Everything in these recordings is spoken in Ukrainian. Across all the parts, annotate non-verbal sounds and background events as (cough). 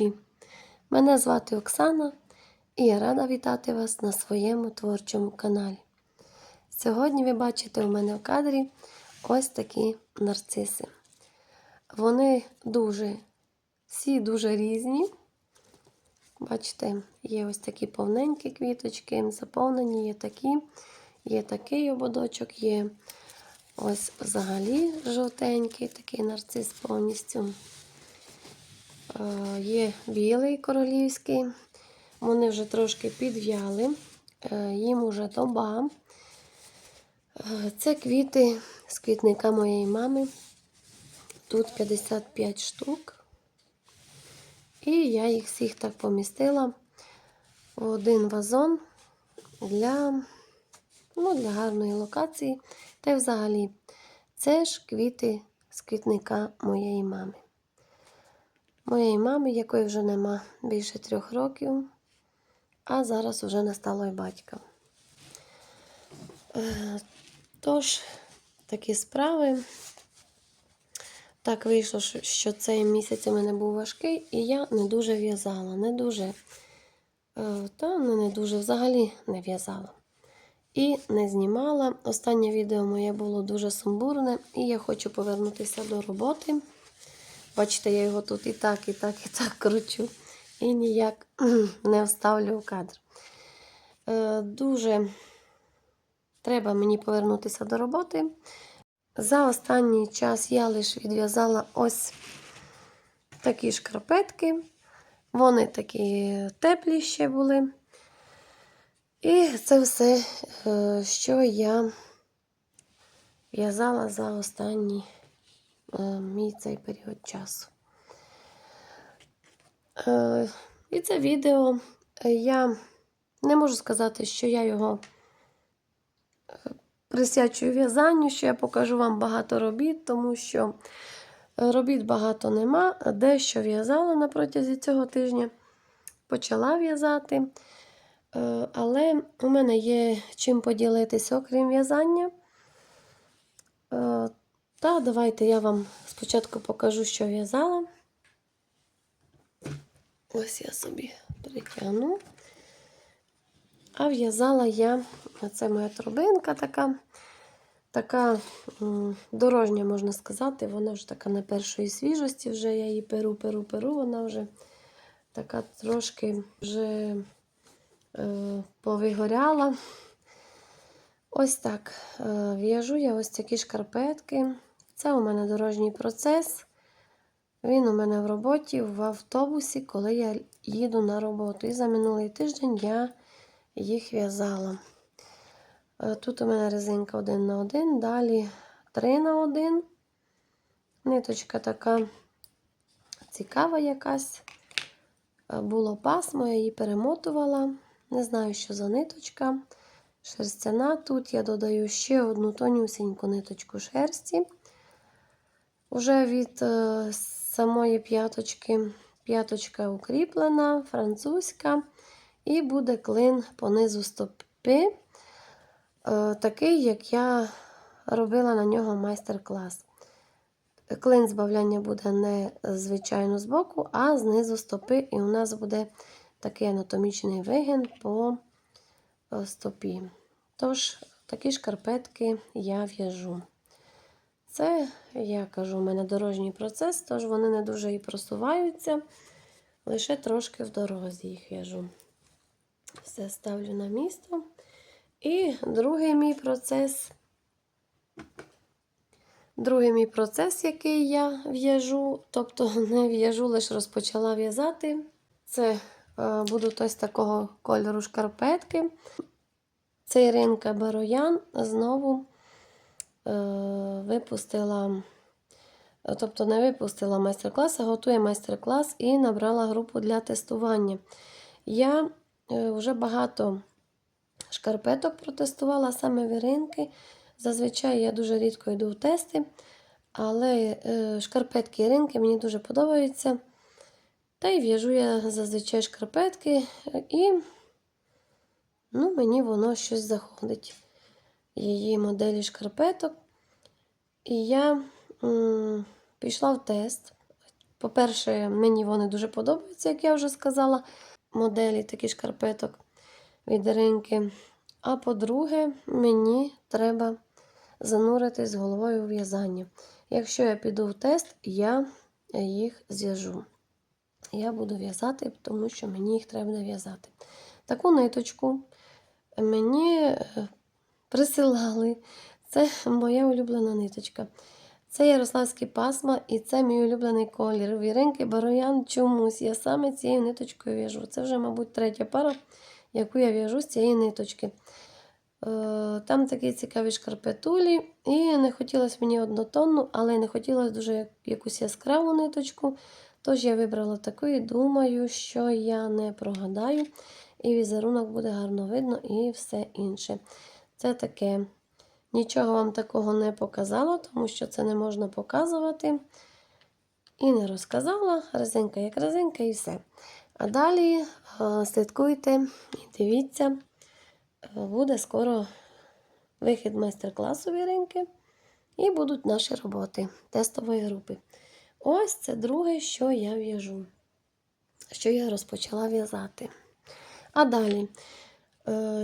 Глядачі! Мене звати Оксана і я рада вітати вас на своєму творчому каналі. Сьогодні ви бачите у мене в кадрі ось такі нарциси. Вони дуже, всі дуже різні. Бачите, є ось такі повненькі квіточки, заповнені, є такі, є такий ободочок, є ось взагалі жовтенький такий нарцис повністю. Е, Є білий королівський, вони вже трошки підв'яли, е, їм уже доба. Е, Це квіти з квітника моєї мами. Тут 55 штук. І я їх всіх так помістила в один вазон для, ну, для гарної локації. Та й взагалі, це ж квіти з квітника моєї мами. Моєї мами, якої вже нема більше трьох років, а зараз вже настало й батька. Е, Тож, такі справи. Так вийшло, що- цей місяць у мене був важкий, і я не дуже в'язала, не дуже, е, та ну, не дуже взагалі не в'язала. І не знімала. Останнє відео моє було дуже сумбурне, і я хочу повернутися до роботи. Бачите, я його тут і так, і так, і так кручу. І ніяк не вставлю в кадр. Е, Дуже треба мені повернутися до роботи. За останній час я лише відв'язала ось такі шкарпетки. Вони такі теплі ще були. І це все, е, що я в'язала за останній мій цей період часу. Е, І це відео е, я не можу сказати, що я його е, присвячую в'язанню, що я покажу вам багато робіт, тому що е, робіт багато нема. Дещо в'язала на протязі цього тижня, почала в'язати. Е, Але у мене є чим поділитися, окрім в'язання. Та давайте я вам спочатку покажу, що в'язала. Ось я собі притягну. А в'язала я, це моя торбинка така, така дорожня, можна сказати, вона вже така на першої свіжості, вже я її перу, перу, перу, вона вже така трошки вже е, повигоряла. Ось так. Е, в'яжу я ось такі шкарпетки. Це у мене дорожній процес. Він у мене в роботі в автобусі, коли я їду на роботу. І за минулий тиждень я їх в'язала. Е, Тут у мене резинка 1 на 1, далі 3 на 1. Ниточка така цікава якась. Е, Було пасмо, я її перемотувала. Не знаю, що за ниточка. Шерстяна. Тут я додаю ще одну тонюсіньку ниточку шерсті. Уже від е, самої п'яточки. П'яточка укріплена, французька. І буде клин по низу стопи, е, такий, як я робила на нього майстер-клас. Клин збавляння буде не звичайно з боку, а знизу стопи, і у нас буде такий анатомічний вигін по е, стопі. Тож, такі шкарпетки я в'яжу. Це, я кажу, у мене дорожній процес, тож вони не дуже і просуваються, лише трошки в дорозі їх в'яжу. Все ставлю на місто. І другий мій процес. Другий мій процес, який я в'яжу, тобто (laughs) не в'яжу, лише розпочала в'язати. Це е, будуть ось такого кольору шкарпетки. Це Іринка Бароян знову випустила, е, тобто не випустила майстер-клас, а готує майстер-клас і набрала групу для тестування. Я е, вже багато шкарпеток протестувала саме в Іринки. Зазвичай я дуже рідко йду в тести, але е, шкарпетки Іринки мені дуже подобаються. Та й в'яжу я зазвичай шкарпетки, і ну, мені воно щось заходить. Її моделі шкарпеток. І я м, пішла в тест. По-перше, мені вони дуже подобаються, як я вже сказала, моделі такі шкарпеток від Іринки. А по-друге, мені треба зануритись головою у в'язання. Якщо я піду в тест, я їх зв'яжу. Я буду в'язати, тому що мені їх треба в'язати. Таку ниточку мені е, присилали. Це моя улюблена ниточка. Це Ярославський пасма і це мій улюблений колір. Віринки Бароян чомусь. Я саме цією ниточкою в'яжу. Це вже, мабуть, третя пара, яку я в'яжу з цієї ниточки. Е, Там такі цікаві шкарпетулі. І не хотілося мені однотонну, але не хотілося дуже якусь яскраву ниточку. Тож я вибрала таку і думаю, що я не прогадаю. І візерунок буде гарно видно, і все інше. Це таке. Нічого вам такого не показала, тому що це не можна показувати. І не розказала. Резинка як резинка, і все. А далі слідкуйте і дивіться, Е, буде скоро вихід майстер-класу Віринки. І будуть наші роботи тестової групи. Ось це друге, що я в'яжу, що я розпочала в'язати. А далі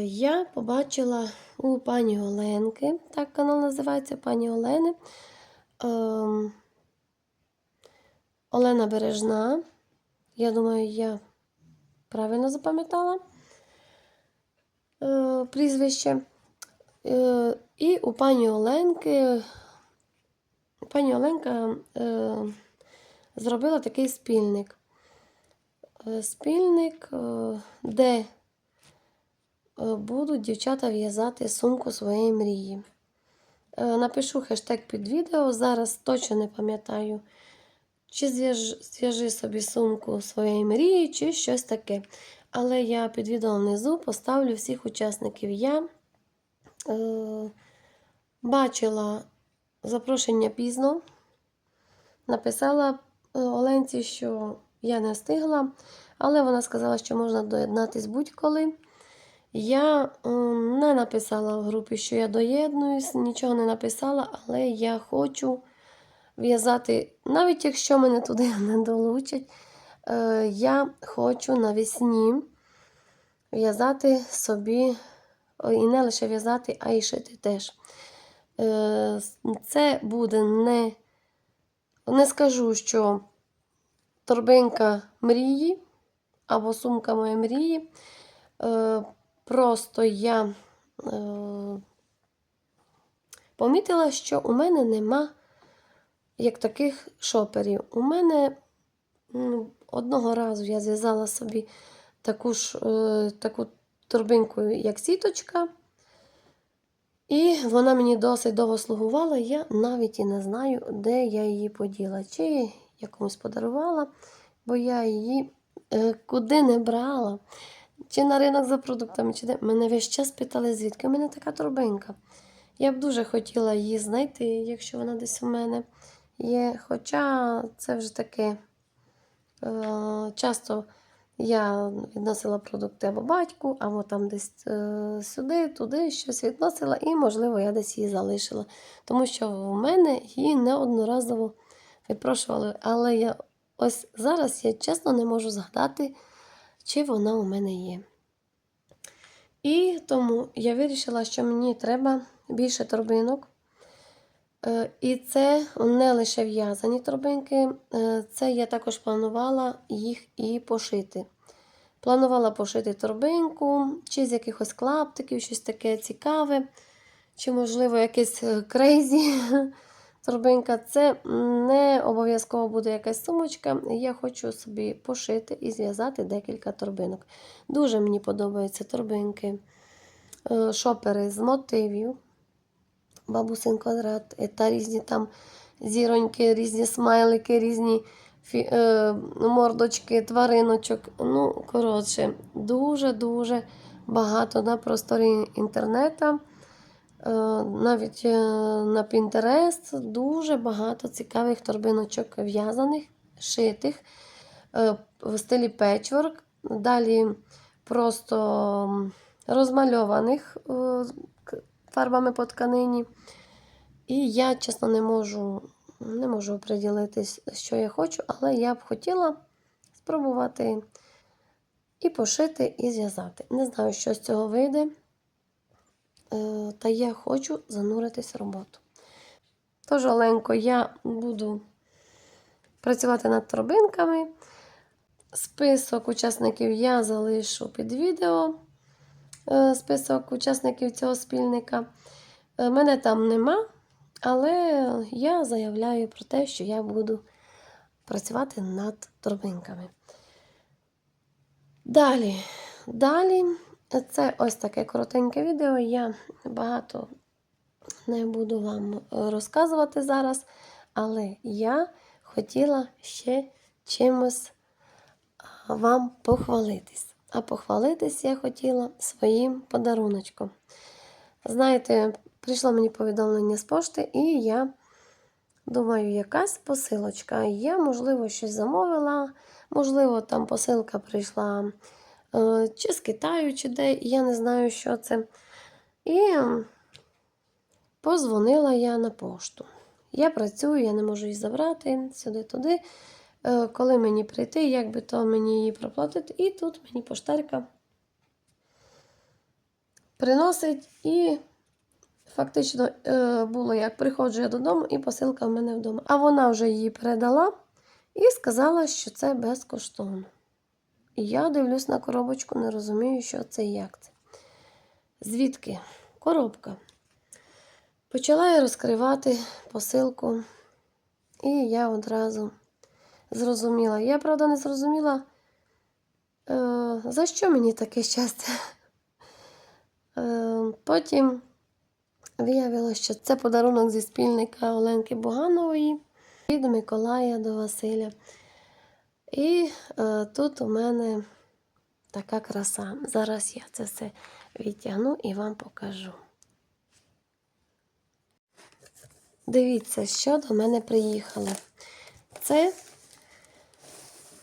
я побачила у пані Оленки, так канал називається пані Олени. Е, Олена Бережна. Я думаю, я правильно запам'ятала е, прізвище. Е, і у пані Оленки, пані Оленка е, зробила такий спільник. Е, Спільник, е, де е, будуть дівчата в'язати сумку своєї мрії. Е, Напишу хештег під відео, зараз точно не пам'ятаю, чи зв'яж- зв'яжи собі сумку своєї мрії, чи щось таке. Але я під відео внизу поставлю всіх учасників. Я е, бачила запрошення пізно. Написала е, Оленці, що я не встигла, але вона сказала, що можна доєднатись будь-коли. Я е, не написала в групі, що я доєднуюсь, нічого не написала, але я хочу в'язати, навіть якщо мене туди (laughs) не долучать, е, я хочу навесні в'язати собі, і не лише в'язати, а й шити теж. Е, Це буде не, не скажу, що торбинка мрії або сумка моєї мрії. Просто я е, помітила, що у мене нема як таких шоперів. У мене ну, одного разу я зв'язала собі таку ж е, таку торбинку, як сіточка. І вона мені досить довго слугувала. Я навіть і не знаю, де я її поділа. Чи я комусь подарувала, бо я її е, куди не брала. Чи на ринок за продуктами, чи де. Мене весь час питали, звідки у мене така торбинка. Я б дуже хотіла її знайти, якщо вона десь у мене є. Хоча це вже таке. Е, часто я відносила продукти або батьку, або там десь е, сюди, туди щось відносила, і, можливо, я десь її залишила. Тому що в мене її неодноразово відпрошували. Але я ось зараз я чесно не можу згадати, чи вона у мене є. І тому я вирішила, що мені треба більше торбинок. Е, І це не лише в'язані торбинки, е, це я також планувала їх і пошити. Планувала пошити торбинку, чи з якихось клаптиків, щось таке цікаве, чи, можливо, якесь е, крейзі (laughs) торбинка. Це не обов'язково буде якась сумочка. Я хочу собі пошити і зв'язати декілька торбинок. Дуже мені подобаються торбинки, е, шопери з мотивів бабусин квадрат, е, та різні там зіроньки, різні смайлики, різні фі, е, мордочки, твариночок. Ну, коротше, дуже-дуже багато на просторі інтернету. Е, навіть е, на Pinterest дуже багато цікавих торбиночок в'язаних, шитих е, в стилі печворк. Далі просто розмальованих фарбами по тканині. І я, чесно, не можу не можу оприділитись, що я хочу, але я б хотіла спробувати і пошити, і зв'язати. Не знаю, що з цього вийде. Е, Та я хочу зануритись в роботу. Тож, Оленко, я буду працювати над торбинками. Список учасників я залишу під відео. Е, Список учасників цього спільника. Е, Мене там нема, але я заявляю про те, що я буду працювати над торбинками. Далі, далі, це ось таке коротеньке відео. Я багато не буду вам розказувати зараз, але я хотіла ще чимось вам похвалитись. А похвалитись я хотіла своїм подаруночком. Знаєте, прийшло мені повідомлення з пошти, і я думаю, якась посилочка. Я, можливо, щось замовила, можливо, там посилка прийшла чи з Китаю, чи де, я не знаю, що це. І позвонила я на пошту. Я працюю, я не можу її забрати сюди-туди. Е, Коли мені прийти, як би то мені її проплатити. І тут мені поштарка приносить і фактично е, було, як приходжу я додому, і посилка в мене вдома. А вона вже її передала і сказала, що це безкоштовно. Я дивлюсь на коробочку, не розумію, що це і як це. Звідки? Коробка. Почала я розкривати посилку, і я одразу зрозуміла. Я, правда, не зрозуміла, е, за що мені таке щастя. Е, потім виявилося, що це подарунок зі спільника Оленки Боганової від Миколая до Василя. І е, тут у мене така краса. Зараз я це все відтягну і вам покажу. Дивіться, що до мене приїхало. Це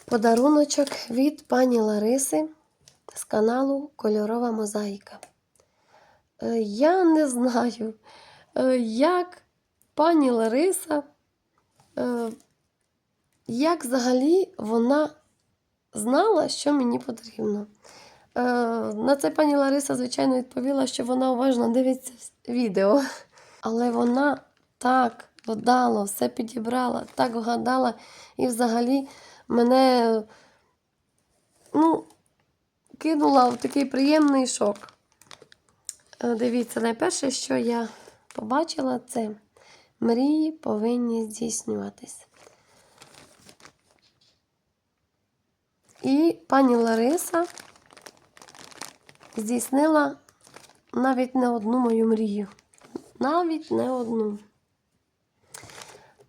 подаруночок від пані Лариси з каналу Кольорова Мозаїка. Е, Я не знаю, е, як пані Лариса, е, як взагалі вона знала, що мені потрібно. Е, На це пані Лариса, звичайно, відповіла, що вона уважно дивиться відео. Але вона так додала, все підібрала, так вгадала і взагалі мене ну, кинула в такий приємний шок. Е, Дивіться, найперше, що я побачила, це мрії повинні здійснюватись. І пані Лариса здійснила навіть не одну мою мрію. Навіть не одну.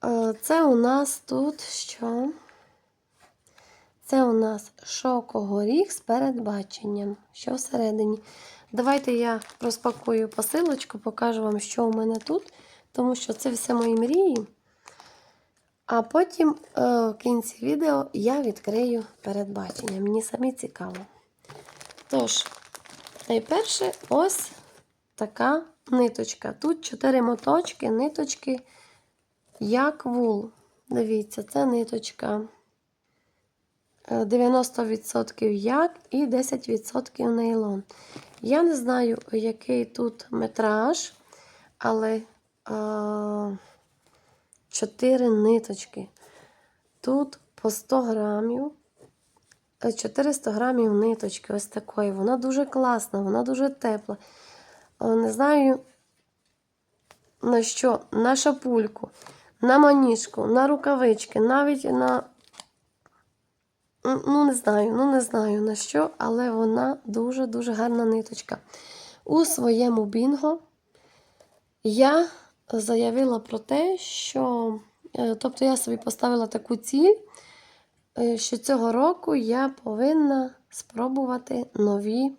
Е, Це у нас тут що? Це у нас шокогоріх з передбаченням. Що всередині? Давайте я розпакую посилочку, покажу вам, що у мене тут, тому що це все мої мрії. А потім е, в кінці відео я відкрию передбачення. Мені самі цікаво. Тож, найперше, ось така ниточка. Тут 4 моточки, ниточки, як вул. Дивіться, це ниточка. Е, 90% як і 10% нейлон. Я не знаю, який тут метраж, але а, 4 ниточки. Тут по 100 грамів, е, 400 грамів ниточки ось такої. Вона дуже класна, вона дуже тепла. Е, Не знаю, на що, на шапульку, на маніжку, на рукавички, навіть на Ну, не знаю, ну не знаю на що, але вона дуже-дуже гарна ниточка. У своєму бінго я заявила про те, що, е, тобто я собі поставила таку ціль, е, що цього року я повинна спробувати нові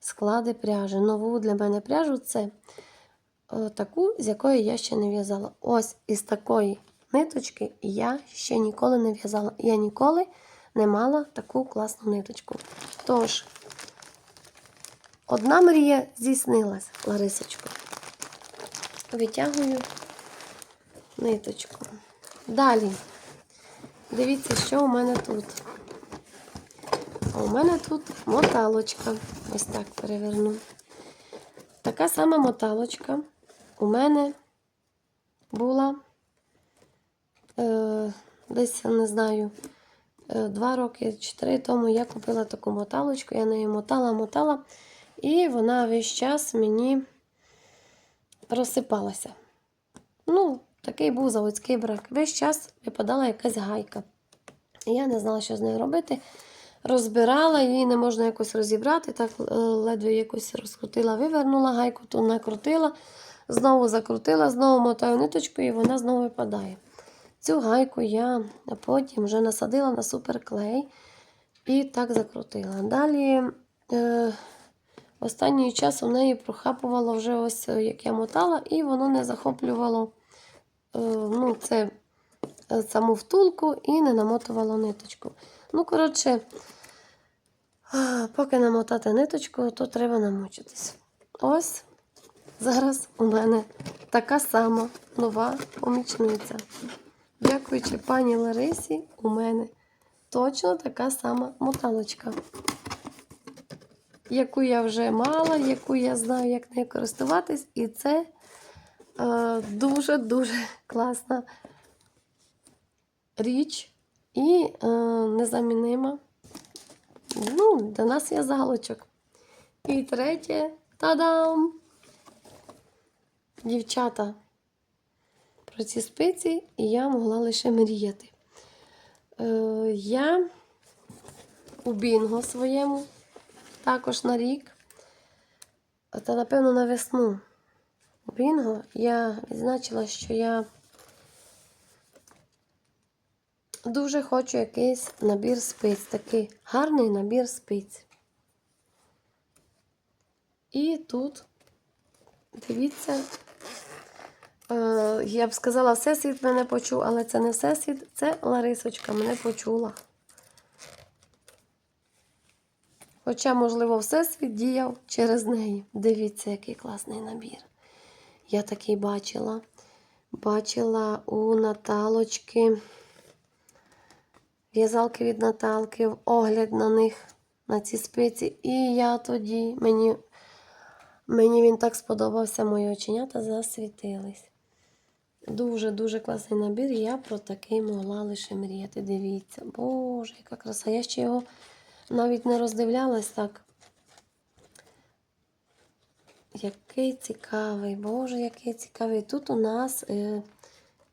склади пряжі. Нову для мене пряжу це е, таку, з якої я ще не в'язала. Ось із такої ниточки я ще ніколи не в'язала. Я ніколи не мала таку класну ниточку. Тож, одна мрія здійснилась, Ларисочко. Витягую ниточку. Далі. Дивіться, що у мене тут. А у мене тут моталочка. Ось так переверну. Така сама моталочка у мене була е, десь, не знаю, е, два роки чи три тому я купила таку моталочку, я нею мотала, мотала, і вона весь час мені розсипалася. Ну, такий був заводський брак. Весь час випадала якась гайка. Я не знала, що з нею робити. Розбирала, її не можна якось розібрати, так е, ледве якось розкрутила, вивернула гайку, ту накрутила, знову закрутила, знову мотаю ниточку, і вона знову випадає. Цю гайку я потім вже насадила на суперклей і так закрутила. Далі е, останній час у неї прохапувало вже ось, е, як я мотала, і воно не захоплювало е, ну, це, е, саму втулку і не намотувало ниточку. Ну, коротше, поки намотати ниточку, то треба намучитись. Ось зараз у мене така сама нова помічниця. Дякуючи пані Ларисі, у мене точно така сама моталочка, яку я вже мала, яку я знаю, як нею користуватись, і це е, дуже-дуже класна річ і е, незамінима. Ну, для нас є залочок. І третє та-дам! Дівчата, про ці спиці я могла лише мріяти. Е, я у бінго своєму, також на рік, та напевно на весну. Бінго я відзначила, що я дуже хочу якийсь набір спиць, такий гарний набір спиць. І тут, дивіться, е, я б сказала, Всесвіт мене почув, але це не Всесвіт, це Ларисочка мене почула. Хоча, можливо, Всесвіт діяв через неї. Дивіться, який класний набір. Я такий бачила. Бачила у Наталочки. В'язалки від Наталки, огляд на них, на ці спиці. І я тоді, мені, мені він так сподобався, мої оченята засвітились. Дуже-дуже класний набір, я про такий могла лише мріяти. Дивіться, боже, яка краса. Я ще його навіть не роздивлялась так. Який цікавий, боже, який цікавий. Тут у нас. Е,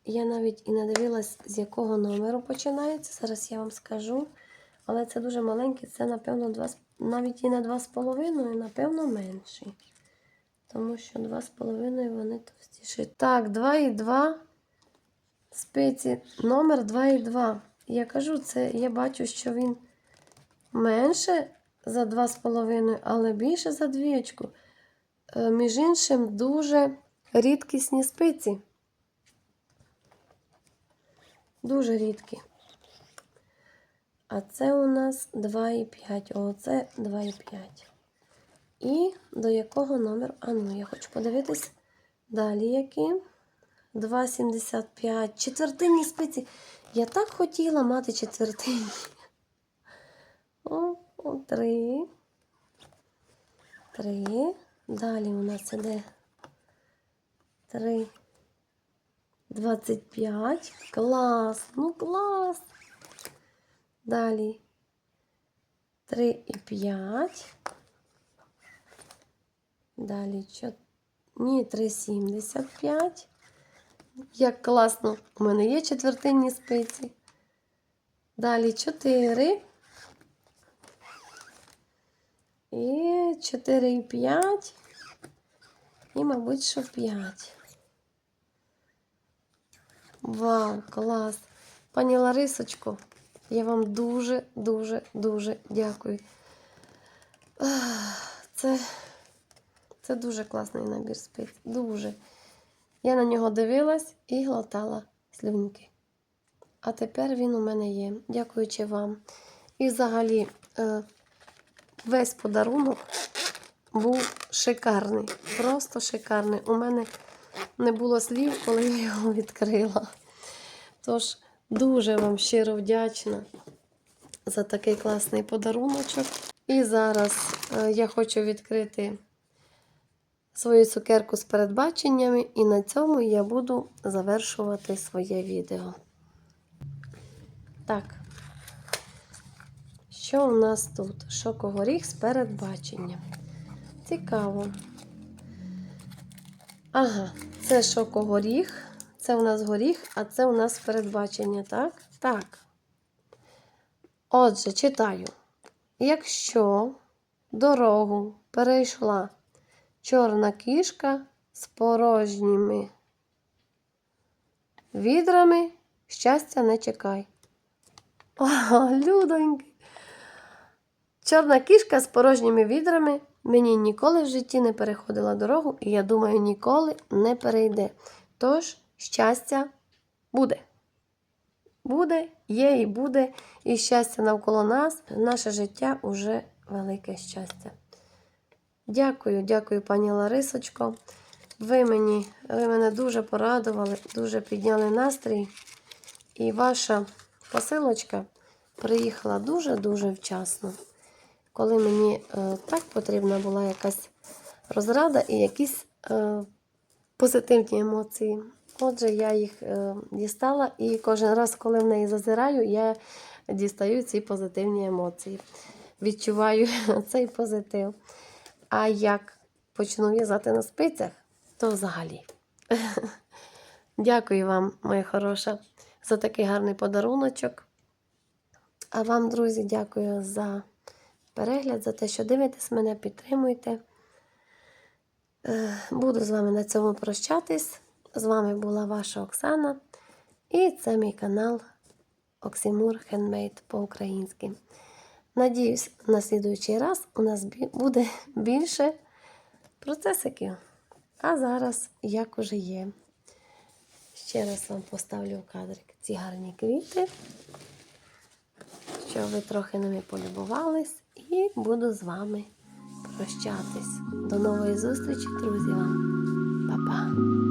я навіть і не дивилась, з якого номеру починається. Зараз я вам скажу. Але це дуже маленький, це, напевно, 2, навіть і не 2,5, напевно, менший. Тому що 2,5 вони товстіші. Так, 2,2 спиці, номер 2,2. Я кажу, це я бачу, що він менше за 2,5, але більше за двічку. Е, Між іншим, дуже рідкісні спиці. Дуже рідкі. А це у нас 2,5. Оце 2,5. І до якого номеру? А ну, я хочу подивитись. Далі які? 2,75. Четвертинні спиці. Я так хотіла мати четвертинні. Три. Три. Далі у нас іде три. 25. Клас. Ну, клас. Далі 3 і 5. Далі 4. Ні, 3,75. Як класно. У мене є четвертинні спиці. Далі 4. І 4 і 5. І, мабуть, що 5. Вау, клас! Пані Ларисочко, я вам дуже, дуже, дякую. Це, це дуже класний набір спиць. Дуже. Я на нього дивилась і глотала слюньки. А тепер він у мене є. Дякуючи вам. І взагалі, е, весь подарунок був шикарний. Просто шикарний. У мене не було слів, коли я його відкрила. Тож дуже вам щиро вдячна за такий класний подаруночок. І зараз е, я хочу відкрити свою цукерку з передбаченнями, і на цьому я буду завершувати своє відео. Так, що у нас тут? Шокогоріх з передбаченням. Цікаво. Ага, це шокогоріх. Це у нас горіх, а це у нас передбачення, так? Так. Отже, читаю. Якщо дорогу перейшла чорна кішка з порожніми відрами, щастя не чекай. Ага, людоньки. Чорна кішка з порожніми відрами мені ніколи в житті не переходила дорогу, і я думаю, ніколи не перейде. Тож, щастя буде. Буде, є і буде, і щастя навколо нас. Наше життя уже велике щастя. Дякую, дякую, пані Ларисочко. Ви мені, ви мене дуже порадували, дуже підняли настрій. І ваша посилочка приїхала дуже-дуже вчасно. Коли мені е, так потрібна була якась розрада і якісь е, позитивні емоції. Отже, я їх е, дістала, і кожен раз, коли в неї зазираю, я дістаю ці позитивні емоції. Відчуваю (laughs) цей позитив. А як почну в'язати на спицях, то взагалі. (laughs) Дякую вам, моя хороша, за такий гарний подаруночок. А вам, друзі, дякую за перегляд, за те, що дивитесь мене, підтримуєте. Е, Буду з вами на цьому прощатись. З вами була ваша Оксана. І це мій канал Оксимур Хендмейд по-українськи. Надіюсь, на слідуючий раз у нас буде більше процесиків. А зараз, як уже є. Ще раз вам поставлю в кадрик ці гарні квіти, щоб ви трохи ними полюбувались, і буду з вами прощатись. До нової зустрічі, друзі вам. Па-па!